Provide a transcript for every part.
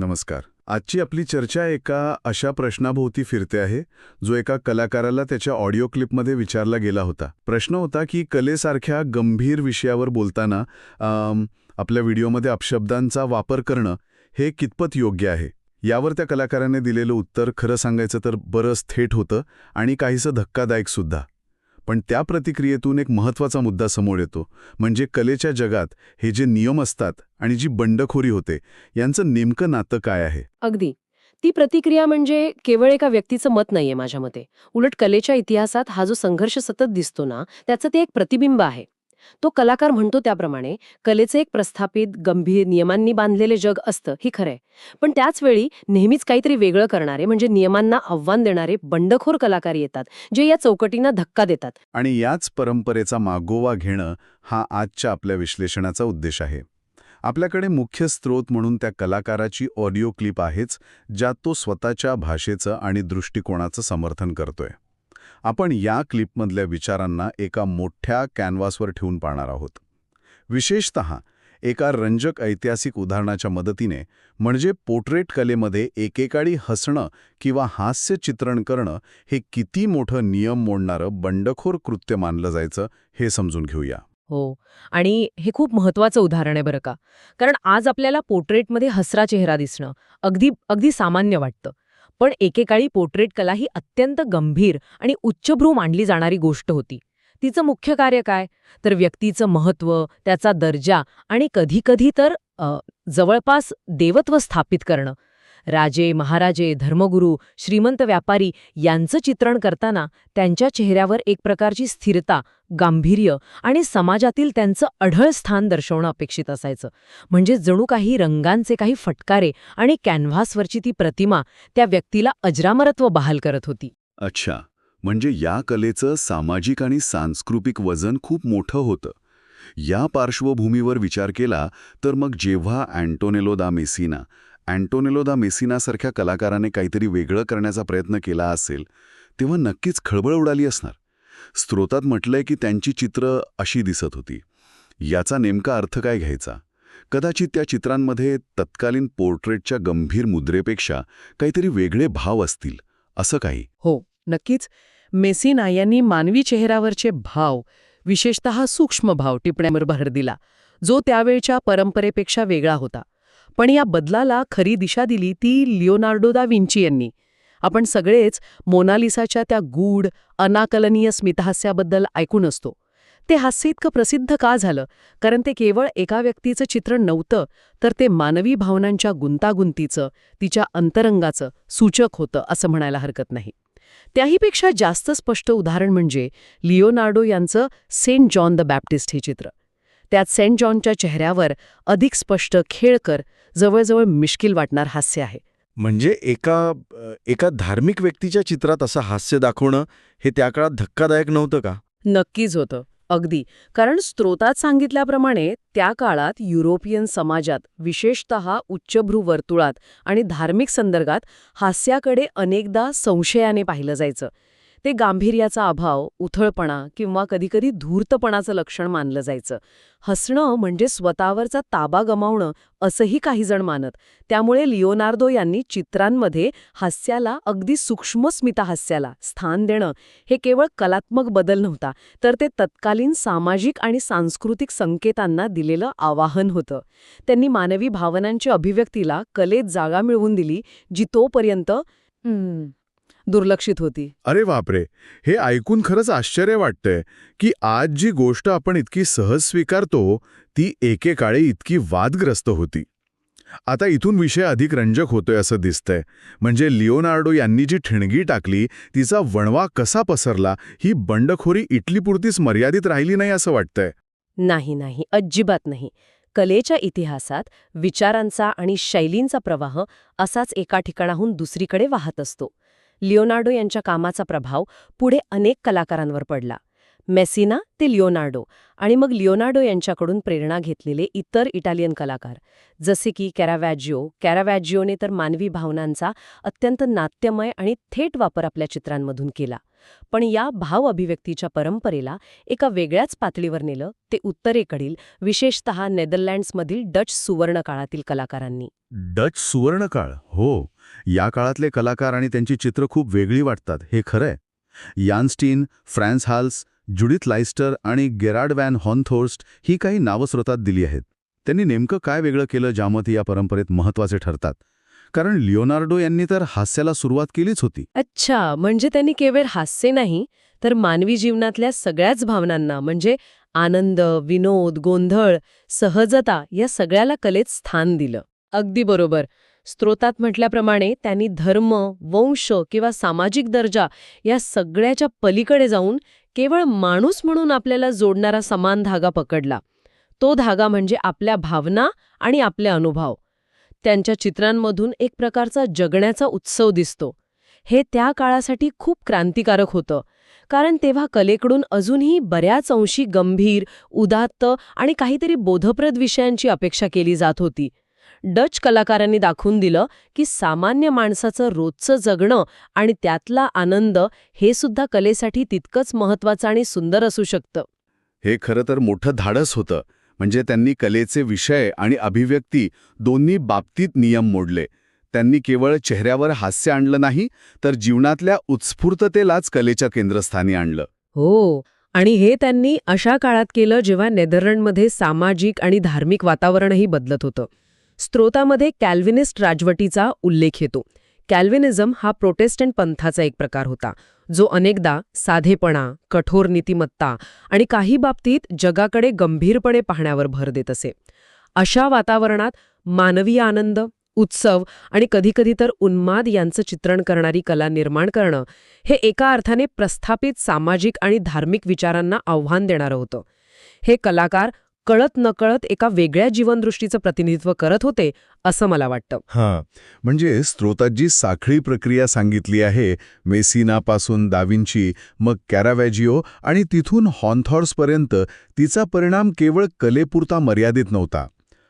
नमस्कार. आजची आपली चर्चा एका अशा प्रश्नाभोवती फिरते आहे जो एका कलाकाराला त्याच्या ऑडिओ क्लिपमध्ये विचारला गेला होता. प्रश्न होता की कलेसारख्या गंभीर विषयावर बोलताना आपल्या व्हिडिओमध्ये अपशब्दांचा वापर करणं हे कितपत योग्य आहे? यावर त्या कलाकाराने दिलेलं उत्तर खरं सांगायचं तर बरंच थेट होतं आणि काहीसं धक्कादायक सुद्धा. पण त्या प्रतिक्रियेतून एक महत्त्वाचा मुद्दा समोर येतो म्हणजे कलेच्या जगात हे जे नियम असतात आणि जी बंडखोरी होते यांचं नेमकं नातं काय आहे? अगदी. ती प्रतिक्रिया म्हणजे केवळ एका व्यक्तीचं मत नाहीये माझ्या मते. उलट कलेच्या इतिहासात हा जो संघर्ष सतत दिसतो ना त्याचं ते एक प्रतिबिंब आहे. तो कलाकार म्हणतो त्याप्रमाणे कलेचं एक प्रस्थापित गंभीर नियमांनी बांधलेले जग असतं ही खरंय. पण त्याच वेळी नेहमीच काहीतरी वेगळं करणारे म्हणजे नियमांना आव्हान देणारे बंडखोर कलाकार येतात जे या चौकटींना धक्का देतात. आणि याच परंपरेचा मागोवा घेणं हा आजच्या आपल्या विश्लेषणाचा उद्देश आहे. आपल्याकडे मुख्य स्रोत म्हणून त्या कलाकाराची ऑडिओ क्लिप आहेच ज्यात तो स्वतःच्या भाषेचं आणि दृष्टिकोनाचं समर्थन करतोय. आपण या क्लिपमधल्या विचारांना एका मोठ्या कॅनव्हासवर ठेवून पाहणार आहोत. विशेषत एका रंजक ऐतिहासिक उदाहरणाच्या मदतीने म्हणजे पोर्ट्रेट कलेमध्ये एकेकाळी हसणं किंवा हास्य चित्रण करणं हे किती मोठं नियम मोडणारं बंडखोर कृत्य मानलं जायचं हे समजून घेऊया. हो आणि हे खूप महत्वाचं उदाहरण आहे बरं का. कारण आज आपल्याला पोर्ट्रेटमध्ये हसरा चेहरा दिसणं अगदी अगदी सामान्य वाटतं. पण एकेकाळी पोर्ट्रेट कला ही अत्यंत गंभीर आणि उच्चभ्रू मांडली जाणारी गोष्ट होती. तिचं मुख्य कार्य काय? तर व्यक्तीचं महत्त्व त्याचा दर्जा आणि कधीकधी तर जवळपास देवत्व स्थापित करणं. राजे महाराजे धर्मगुरू श्रीमंत व्यापारी यांचं चित्रण करताना त्यांच्या चेहऱ्यावर एक प्रकारची स्थिरता गांभीर्य आणि समाजातील त्यांचं अढळ स्थान दर्शवणं अपेक्षित असायचं. म्हणजे जणू काही रंगांचे काही फटकारे आणि कॅनव्हासवरची ती प्रतिमा त्या व्यक्तीला अजरामरत्व बहाल करत होती. अच्छा. म्हणजे या कलेचं सामाजिक आणि सांस्कृतिक वजन खूप मोठं होतं. या पार्श्वभूमीवर विचार केला तर मग जेव्हा अँटोनेलो दा मेसिना अँटोनेलो दा मेसिनासारख्या कलाकाराने काहीतरी वेगळं करण्याचा प्रयत्न केला असेल तेव्हा नक्कीच खळबळ उडाली असणार. स्रोतात म्हटलंय की त्यांची चित्र अशी दिसत होती. याचा नेमका अर्थ काय घ्यायचा? कदाचित त्या चित्रांमध्ये तत्कालीन पोर्ट्रेटच्या गंभीर मुद्रेपेक्षा काहीतरी वेगळे भाव असतील असं काही. हो नक्कीच. मेसिना यांनी मानवी चेहऱ्यावरचे भाव विशेषतः सूक्ष्म भाव टिपण्यावर भर दिला जो त्यावेळच्या परंपरेपेक्षा वेगळा होता. पण या बदलाला खरी दिशा दिली ती लिओनार्डो दा विंची यांनी. आपण सगळेच मोनालिसाच्या त्या गूढ अनाकलनीय स्मितहास्याबद्दल ऐकून असतो. ते हास्य इतकं प्रसिद्ध का झालं? कारण ते केवळ एका व्यक्तीचं चित्र नव्हतं तर ते मानवी भावनांच्या गुंतागुंतीचं तिच्या अंतरंगाचं सूचक होतं असं म्हणायला हरकत नाही. त्याहीपेक्षा जास्त स्पष्ट उदाहरण म्हणजे लिओनार्डो यांचं सेंट जॉन द बॅप्टिस्ट हे चित्र. त्यात सेंट जॉनच्या चेहऱ्यावर अधिक स्पष्ट खेळकर जवळजवळ मिश्किल वाटणार हास्य आहे. म्हणजे एका एका धार्मिक व्यक्तीच्या चित्रात असं हास्य दाखवणं हे त्या काळात धक्कादायक नव्हतं का? नक्कीच होतं. अगदी. कारण स्त्रोतात सांगितल्याप्रमाणे त्या काळात युरोपियन समाजात विशेषत उच्चभ्रू वर्तुळात आणि धार्मिक संदर्भात हास्याकडे अनेकदा संशयाने पाहिलं जायचं. ते गांभीर्याचा अभाव उथळपणा किंवा कधीकधी धूर्तपणाचं लक्षण मानलं जायचं. हसणं म्हणजे स्वतःवरचा ताबा गमावणं असंही काही जण मानत. त्यामुळे लिओनार्दो यांनी चित्रांमध्ये हास्याला अगदी सूक्ष्म हास्याला स्थान देणं हे केवळ कलात्मक बदल नव्हता तर ते तत्कालीन सामाजिक आणि सांस्कृतिक संकेतांना दिलेलं आवाहन होतं. त्यांनी मानवी भावनांच्या अभिव्यक्तीला कलेत जागा मिळवून दिली जी तोपर्यंत हम्म, दुर्लक्षित होती. अरे बापरे! हे ऐकून खरंच आश्चर्य वाटतंय की आज जी गोष्ट आपण इतकी सहज स्वीकारतो ती एकेकाळी इतकी वादग्रस्त होती. आता इथून विषय अधिक रंजक होतोय असं दिसतंय. म्हणजे लिओनार्डो यांनी जी ठिणगी टाकली तिचा वणवा कसा पसरला ही बंडखोरी इटलीपुरतीच मर्यादित राहिली नाही असं वाटतंय. नाही नाही अजिबात नाही. कलेच्या इतिहासात विचारांचा आणि शैलींचा प्रवाह असाच एका ठिकाणाहून दुसरीकडे वाहत असतो. लिओनार्डो यांच्या कामाचा प्रभाव पुढे अनेक कलाकारांवर पडला. मेसिना ते लिओनार्डो आणि मग लिओनार्डो यांच्याकडून प्रेरणा घेतलेले इतर इटालियन कलाकार जसे की कॅरावॅजिओ कॅरावॅजिओने तर मानवी भावनांचा अत्यंत नाट्यमय आणि थेट वापर आपल्या चित्रांमधून केला. पण या भाव अभिव्यक्तीच्या परंपरेला एका वेगळ्याच पातळीवर नेलं ते उत्तरेकडील विशेषतः नेदरलँड्समधील डच सुवर्ण काळातील कलाकारांनी. डच सुवर्णकाळ हो. या काळातले कलाकार आणि त्यांची चित्र खूप वेगळी वाटतात हे खरंय. यानस्टीन फ्रॅन्स हाल्स जुडिथ लाइस्टर आणि गेराड वॅन हॉनथोर्स्ट ही काही नावं स्रोतात दिली आहेत. त्यांनी नेमकं काय वेगळं केलं ज्यामध्ये या परंपरेत महत्त्वाचे ठरतात? कारण लिओनार्डो यांनी तर हास्याला सुरुवात केलीच होती. अच्छा म्हणजे त्यांनी केवळ हास्य नाही तर मानवी जीवनातल्या सगळ्याच भावनांना म्हणजे आनंद विनोद गोंधळ सहजता या सगळ्याला कलेत स्थान दिलं. अगदी बरोबर. स्त्रोतात म्हटल्याप्रमाणे त्यांनी धर्म वंश किंवा सामाजिक दर्जा या सगळ्याच्या पलीकडे जाऊन केवळ माणूस म्हणून आपल्याला जोडणारा समान धागा पकडला. तो धागा म्हणजे आपल्या भावना आणि आपले अनुभव. त्यांच्या चित्रांमधून एक प्रकारचा जगण्याचा उत्सव दिसतो. हे त्या काळासाठी खूप क्रांतिकारक होतं. कारण तेव्हा कलेकडून अजूनही बऱ्याच अंशी गंभीर उदात्त आणि काहीतरी बोधप्रद विषयांची अपेक्षा केली जात होती. डच कलाकारांनी दाखवून दिलं की सामान्य माणसाचं रोजचं जगणं आणि त्यातला आनंद हे सुद्धा कलेसाठी तितकंच महत्वाचं आणि सुंदर असू शकतं. हे खरं तर मोठं धाडस होतं. म्हणजे त्यांनी कलेचे विषय आणि अभिव्यक्ती दोन्ही बाबतीत नियम मोडले. त्यांनी केवळ चेहऱ्यावर हास्य आणलं नाही तर जीवनातल्या उत्स्फूर्ततेलाच कलेच्या केंद्रस्थानी आणलं. हो आणि हे त्यांनी अशा काळात केलं जेव्हा नेदरलँडमध्ये सामाजिक आणि धार्मिक वातावरणही बदलत होतं. स्त्रोतामध्ये कॅल्विनिस्ट राजवटीचा उल्लेख येतो. कॅल्विनिझम हा प्रोटेस्टंट पंथाचा एक प्रकार होता जो अनेकदा साधेपणा कठोर नीतिमत्ता आणि काही बाबतीत जगाकडे गंभीरपणे पाहण्यावर भर देत असे. अशा वातावरणात मानवी आनंद उत्सव आणि कधीकधी तर उन्माद यांचं चित्रण करणारी कला निर्माण करणं हे एका अर्थाने प्रस्थापित सामाजिक आणि धार्मिक विचारांना आव्हान देणारं होतं. हे कलाकार कळत नकळत एका वेगळ्या जीवनदृष्टीचं प्रतिनिधित्व करत होते असं मला वाटतं. हां म्हणजे स्त्रोतात जी साखळी प्रक्रिया सांगितली आहे मेसिनापासून दाविंची मग कॅरावॅजिओ आणि तिथून हॉनथॉर्सपर्यंत तिचा परिणाम केवळ कलेपुरता मर्यादित नव्हता.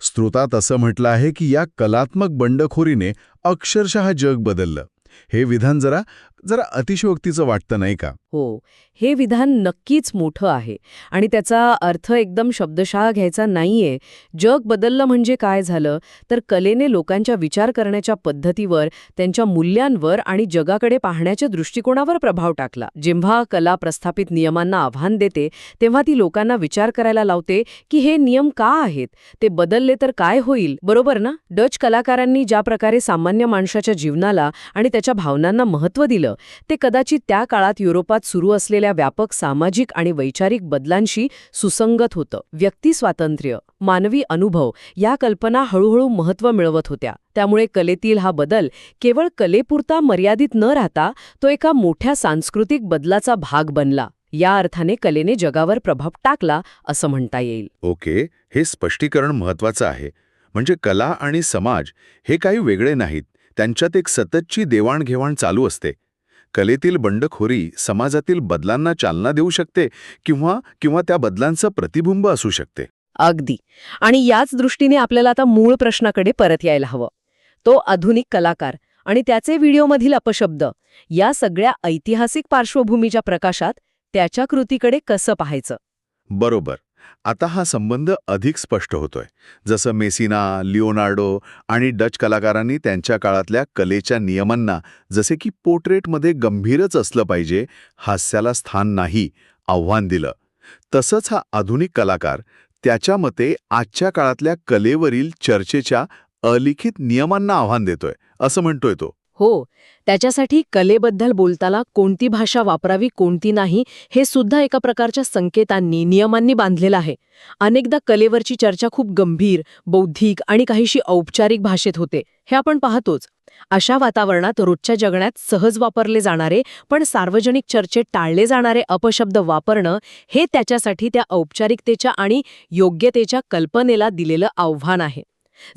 स्त्रोतात असं म्हटलं आहे की या कलात्मक बंडखोरीने अक्षरशः जग बदललं. हे विधान जरा जरा अतिशयोक्तीचं वाटतं नाही का? हो. हे विधान नक्कीच मोठं आहे आणि त्याचा अर्थ एकदम शब्दशः घ्यायचा नाहीये. जग बदललं म्हणजे काय झालं? तर कलेने लोकांच्या विचार करण्याच्या पद्धतीवर त्यांच्या मूल्यांवर आणि जगाकडे पाहण्याच्या दृष्टिकोनावर प्रभाव टाकला. जेव्हा कला प्रस्थापित नियमांना आव्हान देते तेव्हा ती लोकांना विचार करायला लावते की हे नियम का आहेत? ते बदलले तर काय होईल? बरोबर ना? डच कलाकारांनी ज्या प्रकारे सामान्य माणसाच्या जीवनाला आणि त्याच्या भावनांना महत्त्व दिलं ते कदाचित त्या काळात युरोपात सुरू असलेल्या व्यापक सामाजिक आणि वैचारिक बदलांशी सुसंगत होतं. व्यक्ती स्वातंत्र्य मानवी अनुभव या कल्पना हळूहळू महत्त्व मिळवत होत्या. त्यामुळे कलेतील हा बदल केवळ कलेपुरता मर्यादित न राहता तो एका मोठ्या सांस्कृतिक बदलाचा भाग बनला. या अर्थाने कलेने जगावर प्रभाव टाकला असं म्हणता येईल. ओके हे स्पष्टीकरण महत्वाचं आहे. म्हणजे कला आणि समाज हे काही वेगळे नाहीत. त्यांच्यात एक सततची देवाणघेवाण चालू असते. कलेतील बंडखोरी समाजातील बदलांना चालना देऊ शकते किंवा किंवा त्या बदलांचं प्रतिबिंब असू शकते. अगदी. आणि याच दृष्टीने आपल्याला आता मूळ प्रश्नाकडे परत यायला हवं. तो आधुनिक कलाकार आणि त्याचे व्हिडिओमधील अपशब्द या सगळ्या ऐतिहासिक पार्श्वभूमीच्या प्रकाशात त्याच्या कृतीकडे कसं पाहायचं? बरोबर. आता हा संबंध अधिक स्पष्ट होतोय. जसं मेसिना लिओनार्डो आणि डच कलाकारांनी त्यांच्या काळातल्या कलेच्या नियमांना जसे की पोर्ट्रेटमध्ये गंभीरच असलं पाहिजे हास्याला स्थान नाही आव्हान दिलं. तसंच हा आधुनिक कलाकार त्याच्या मते आजच्या काळातल्या कलेवरील चर्चेच्या अलिखित नियमांना आव्हान देतोय असं म्हणतोय तो. हो त्याच्यासाठी कलेबद्दल बोलताना कोणती भाषा वापरावी कोणती नाही हे सुद्धा एका प्रकारच्या संकेतांनी नियमांनी बांधलेलं आहे. अनेकदा कलेवरची चर्चा खूप गंभीर बौद्धिक आणि काहीशी औपचारिक भाषेत होते. हे आपण पाहतोच. अशा वातावरणात रोजच्या जगण्यात सहज वापरले जाणारे पण सार्वजनिक चर्चेत टाळले जाणारे अपशब्द वापरणं हे त्याच्यासाठी त्या औपचारिकतेच्या आणि योग्यतेच्या कल्पनेला दिलेलं आव्हान आहे.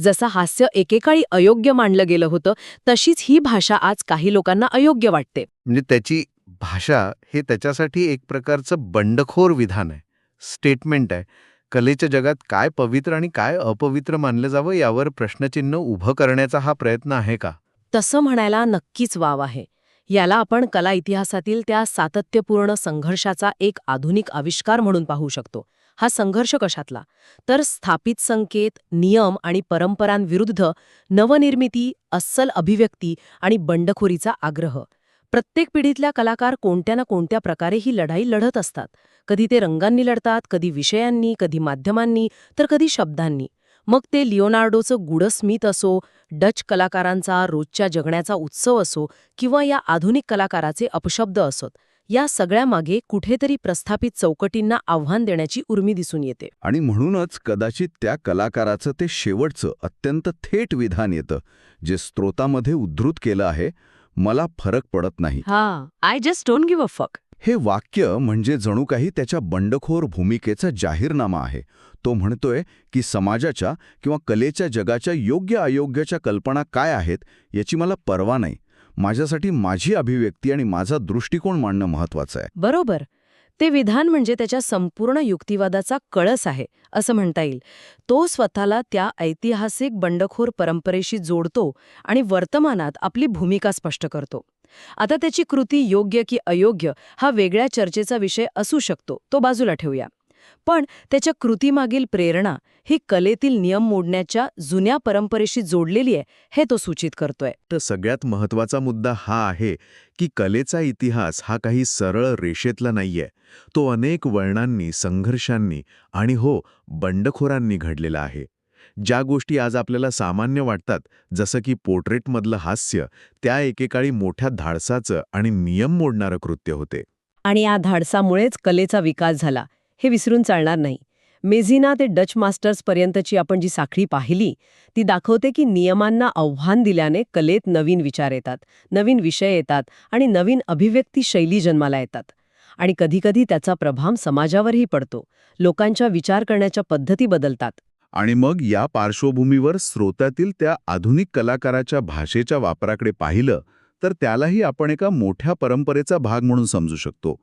जसं हास्य एकेकाळी अयोग्य मानलं गेलं होतं तशीच ही भाषा आज काही लोकांना अयोग्य वाटते. म्हणजे त्याची भाषा हे त्याच्यासाठी एक प्रकारचं बंडखोर विधान आहे. स्टेटमेंट आहे. कलेच्या जगात काय पवित्र आणि काय अपवित्र मानलं जावं यावर प्रश्नचिन्ह उभं करण्याचा हा प्रयत्न आहे का? तसं म्हणायला नक्कीच वाव आहे. याला आपण कला इतिहासातील त्या सातत्यपूर्ण संघर्षाचा एक आधुनिक आविष्कार म्हणून पाहू शकतो. हा संघर्ष कशातला? तर स्थापित संकेत नियम आणि परंपरांविरुद्ध नवनिर्मिती अस्सल अभिव्यक्ती आणि बंडखोरीचा आग्रह. प्रत्येक पिढीतल्या कलाकार कोणत्या ना कोणत्या प्रकारे ही लढाई लढत असतात. कधी ते रंगांनी लढतात कधी विषयांनी कधी माध्यमांनी तर कधी शब्दांनी. मग ते लिओनार्डोचं गुडस्मित असो डच कलाकारांचा रोजच्या जगण्याचा उत्सव असो किंवा या आधुनिक कलाकाराचे अपशब्द असोत. या सगळ्यामागे कुठेतरी प्रस्थापित चौकटींना आव्हान देण्याची उर्मी दिसून येते. आणि म्हणूनच कदाचित त्या कलाकाराचं ते शेवटचं अत्यंत थेट विधान येतं जे स्त्रोतामध्ये उद्धृत केलं आहे मला फरक पडत नाही. हा I just don't give a fuck हे वाक्य म्हणजे जणू काही त्याच्या बंडखोर भूमिकेचा जाहीरनामा आहे. तो म्हणतोय की समाजाच्या किंवा कलेच्या जगाच्या योग्य अयोग्याच्या कल्पना काय आहेत याची मला पर्वा नाही. माझ्यासाठी माझी अभिव्यक्ती आणि माझा दृष्टिकोन मांडणं महत्वाचं आहे. बरोबर. ते विधान म्हणजे त्याच्या संपूर्ण युक्तिवादाचा कळस आहे असं म्हणता येईल. तो स्वतःला त्या ऐतिहासिक बंडखोर परंपरेशी जोडतो आणि वर्तमानात आपली भूमिका स्पष्ट करतो. आता त्याची कृती योग्य की अयोग्य हा वेगळ्या चर्चेचा विषय असू शकतो. तो बाजूला ठेवूया. पण त्याच्या कृतीमागील प्रेरणा ही कलेतील नियम मोडण्याच्या जुन्या परंपरेशी जोडलेली आहे हे तो सूचित करतोय. तर सगळ्यात महत्त्वाचा मुद्दा हा आहे की कलेचा इतिहास हा काही सरळ रेषेतला नाहीये. तो अनेक वळणांनी संघर्षांनी आणि हो बंडखोरांनी घडलेला आहे. ज्या गोष्टी आज आपल्याला सामान्य वाटतात जसं की पोर्ट्रेटमधलं हास्य त्या एकेकाळी मोठ्या धाडसाचं आणि नियम मोडणारं कृत्य होते. आणि या धाडसामुळेच कलेचा विकास झाला. हे विसरून चालणार नाही. मेझिना ते डच मास्टर्सपर्यंतची आपण जी साखळी पाहिली ती दाखवते की नियमांना आव्हान दिल्याने कलेत नवीन विचार येतात नवीन विषय येतात आणि नवीन अभिव्यक्ती शैली जन्माला येतात. आणि कधीकधी त्याचा प्रभाव समाजावरही पडतो. लोकांच्या विचार करण्याच्या पद्धती बदलतात. आणि मग या पार्श्वभूमीवर स्रोतातील त्या आधुनिक कलाकाराच्या भाषेच्या वापराकडे पाहिलं तर त्यालाही आपण एका मोठ्या परंपरेचा भाग म्हणून समजू शकतो.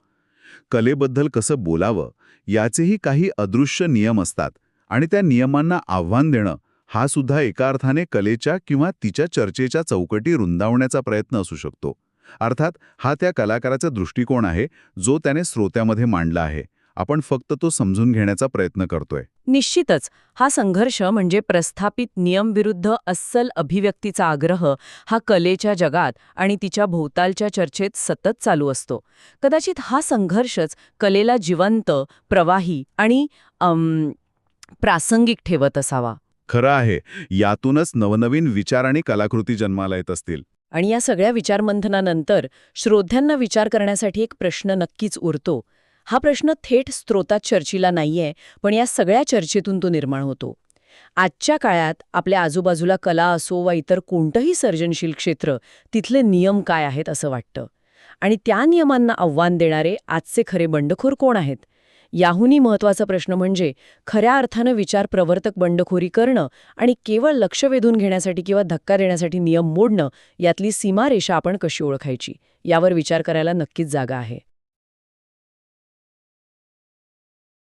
कलेबद्दल कसं बोलावं याचेही काही अदृश्य नियम असतात आणि त्या नियमांना आव्हान देणं हा सुद्धा एका अर्थाने कलेच्या किंवा तिच्या चर्चेच्या चौकटी रुंदावण्याचा प्रयत्न असू शकतो. अर्थात हा त्या कलाकाराचा दृष्टिकोन आहे जो त्याने श्रोत्यामध्ये मांडला आहे. आपण फक्त तो समजून घेण्याचा प्रयत्न करतोय. निश्चितच हा संघर्ष म्हणजे प्रस्थापित नियमविरुद्ध अस्सल अभिव्यक्तीचा आग्रह हा कलेच्या जगात आणि तिच्या भोवतालच्या चर्चेत सतत चालू असतो. कदाचित हा संघर्षच कलेला जिवंत प्रवाही आणि प्रासंगिक ठेवत असावा. खरं आहे यातूनच नवनवीन विचार आणि कलाकृती जन्माला येत असतील. आणि या सगळ्या विचारमंथनानंतर श्रोत्यांना विचार करण्यासाठी एक प्रश्न नक्कीच उरतो. हा प्रश्न थेट स्त्रोतात चर्चेला नाहीये पण या सगळ्या चर्चेतून तो निर्माण होतो. आजच्या काळात आपल्या आजूबाजूला कला असो वा इतर कोणतंही सर्जनशील क्षेत्र तिथले नियम काय आहेत असं वाटतं. आणि त्या नियमांना आव्हान देणारे आजचे खरे बंडखोर कोण आहेत? याहूनही महत्त्वाचा प्रश्न म्हणजे खऱ्या अर्थानं विचार प्रवर्तक बंडखोरी करणं आणि केवळ लक्ष वेधून घेण्यासाठी किंवा धक्का देण्यासाठी नियम मोडणं यातली सीमारेषा आपण कशी ओळखायची? यावर विचार करायला नक्कीच जागा आहे.